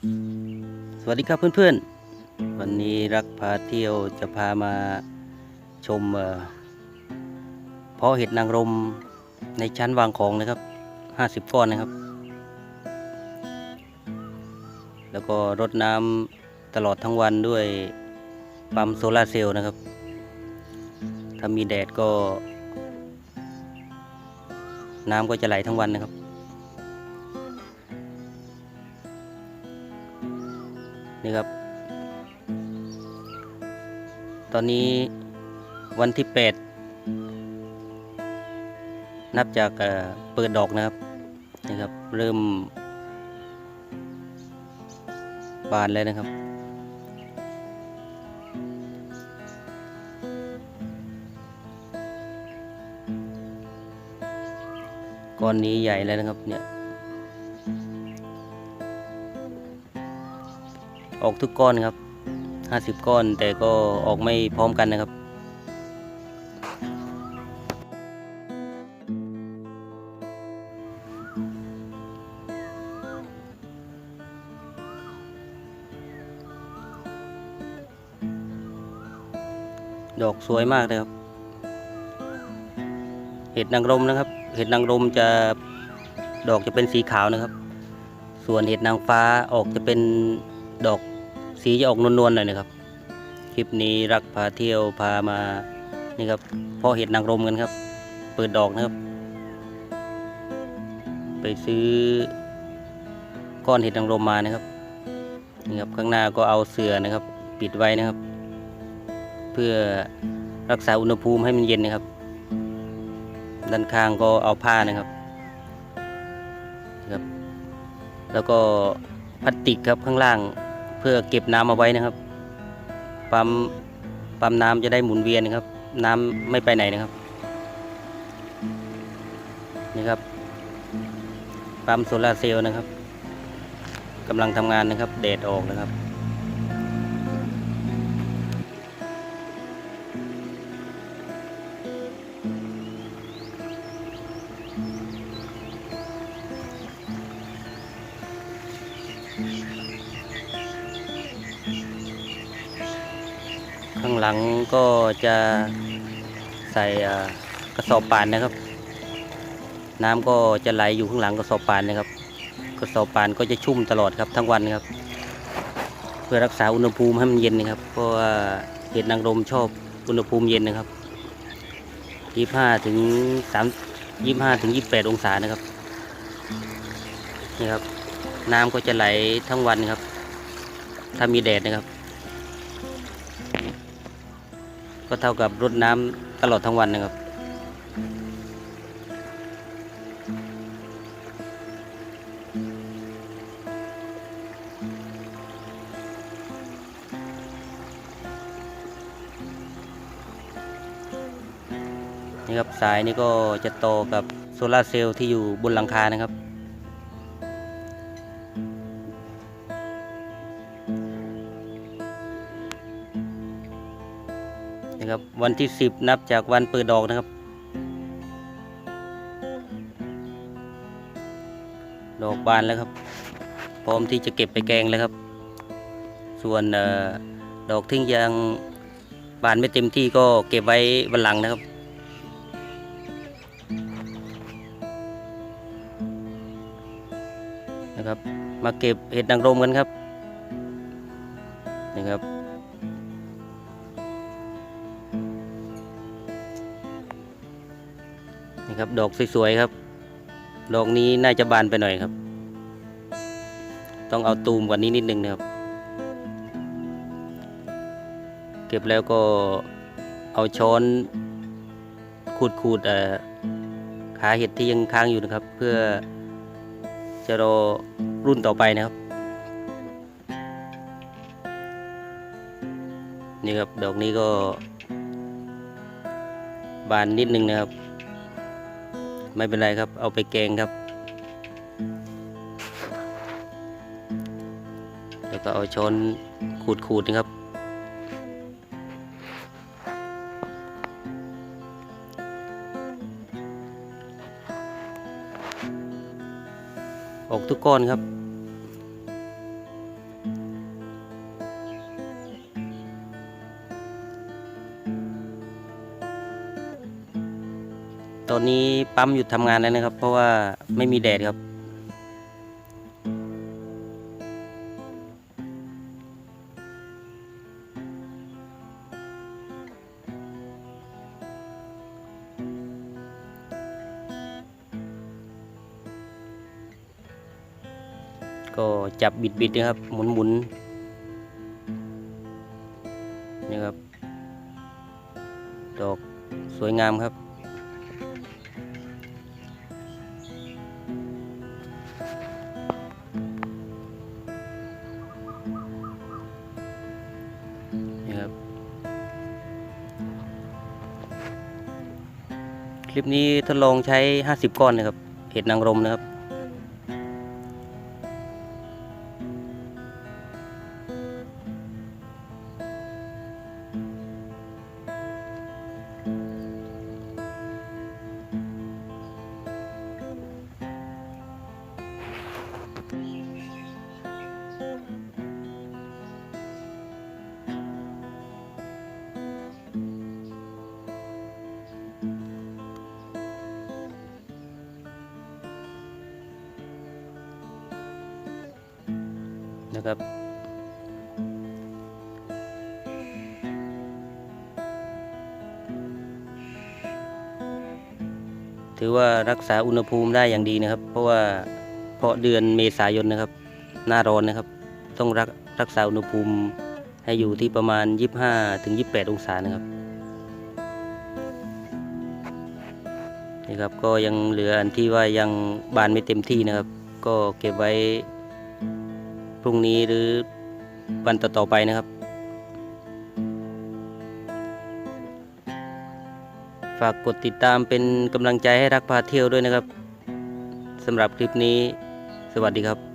สวัสดีครับเพื่อนๆ วันนี้รักพาเที่ยวจะพามาชมเอ่อเพาะเห็ดนางรมในชั้นวางของนะครับห้าสิบก้อนนะครับ แล้วก็รดน้ำตลอดทั้งวันด้วยปั๊มโซลาร์เซลล์นะครับ ถ้ามีแดดก็ น้ำก็จะไหลทั้งวันนะครับ นี่ครับ ตอนนี้วันที่ 8 นับจากเอ่อเปิดดอกนะครับนี่ครับ เริ่ม บานแล้วนะครับ ก้อนนี้ใหญ่แล้วนะครับเนี่ย ออกทุกก้อนครับห้าสิบก้อนแต่ก็ออกไม่พร้อมกันนะครับดอกสวยมากเลยครับ เห็ดนางรมนะครับ เห็ดนางรมจะดอกจะเป็นสีขาวนะครับ ส่วนเห็ดนางฟ้าออกจะเป็นดอก สีจะออกนวลๆหน่อยนะครับ คลิปนี้รักพาเที่ยวพามานี่ครับเพาะเห็ดนางรมกันครับ เปิดดอกนะครับ ไปซื้อก้อนเห็ดนางรมมานะครับนี่ครับข้างหน้าก็เอาเสื่อนะครับ ปิดไว้นะครับ เพื่อรักษาอุณหภูมิให้มันเย็นนะครับ ด้านข้างก็เอาผ้านะครับครับ แล้วก็พลาสติกครับข้างล่าง เพื่อเก็บน้ำเอาไว้นะครับ ปั๊มปั๊มน้ำจะได้หมุนเวียนนะครับ น้ำไม่ไปไหนนะครับ นี่ครับ ปั๊มโซลาร์เซลล์นะครับกำลังทำงานนะครับแดดออกนะครับ ข้างหลังก็จะใส่กระสอบป่านนะครับ น้ำก็จะไหลอยู่ข้างหลังกระสอบป่านนะครับ กระสอบป่านก็จะชุ่มตลอดครับทั้งวันครับ เพื่อรักษาอุณหภูมิให้มันเย็นนะครับ เพราะว่าเห็ดนางรมชอบอุณหภูมิเย็นนะครับยี่ห้าถึงสามยี่ห้าถึงยี่แปดองศานะครับนี่ครับ น้ำก็จะไหลทั้งวันครับ ถ้ามีแดดนะครับ ก็เท่ากับรดน้ำตลอดทั้งวันนะครับ นี่ครับสายนี่ก็จะโตกับโซลาร์เซลล์ที่อยู่บนหลังคานะครับ นะครับ วันที่สิบนับจากวันเปิดดอกนะครับ ดอกบานแล้วครับ พร้อมที่จะเก็บไปแกงแล้วครับ ส่วนออดอกที่ยังบานไม่เต็มที่ก็เก็บไว้วันหลังนะครับนะครับ มาเก็บเห็ดนางรมกันครับนะครับ นี่ครับ ดอกสวยๆครับ ดอกนี้น่าจะบานไปหน่อยครับ ต้องเอาตูมกว่านี้นิดนึงนะครับ เก็บแล้วก็เอาช้อนขูดๆเอ่อขาเห็ดที่ยังค้างอยู่นะครับ เพื่อจะรอรุ่นต่อไปนะครับ นี่ครับดอกนี้ก็บานนิดนึงนะครับ ไม่เป็นไรครับ เอาไปแกงครับ แล้วก็เอาช้อนขูดๆนะครับ ออกทุกก้อนครับ ตอนนี้ปั๊มหยุดทำงานแล้วนะครับ เพราะว่าไม่มีแดดครับ ก็จับบิดๆนะครับ หมุนๆนี่ครับ ดอกสวยงามครับ คลิปนี้ทดลองใช้ 50 ก้อนนะครับ เห็ดนางรมนะครับ นะครับ ถือว่ารักษาอุณหภูมิได้อย่างดีนะครับ เพราะว่าเพราะเดือนเมษายนนะครับ หน้าร้อนนะครับ ต้องรักรักษาอุณหภูมิให้อยู่ที่ประมาณ 25ถึง28 องศานะครับนี่ครับก็ยังเหลืออันที่ว่ายังบานไม่เต็มที่นะครับ ก็เก็บไว้ พรุ่งนี้หรือวันต่อๆไปนะครับ ฝากกดติดตามเป็นกำลังใจให้รักพาเที่ยวด้วยนะครับสำหรับคลิปนี้ สวัสดีครับ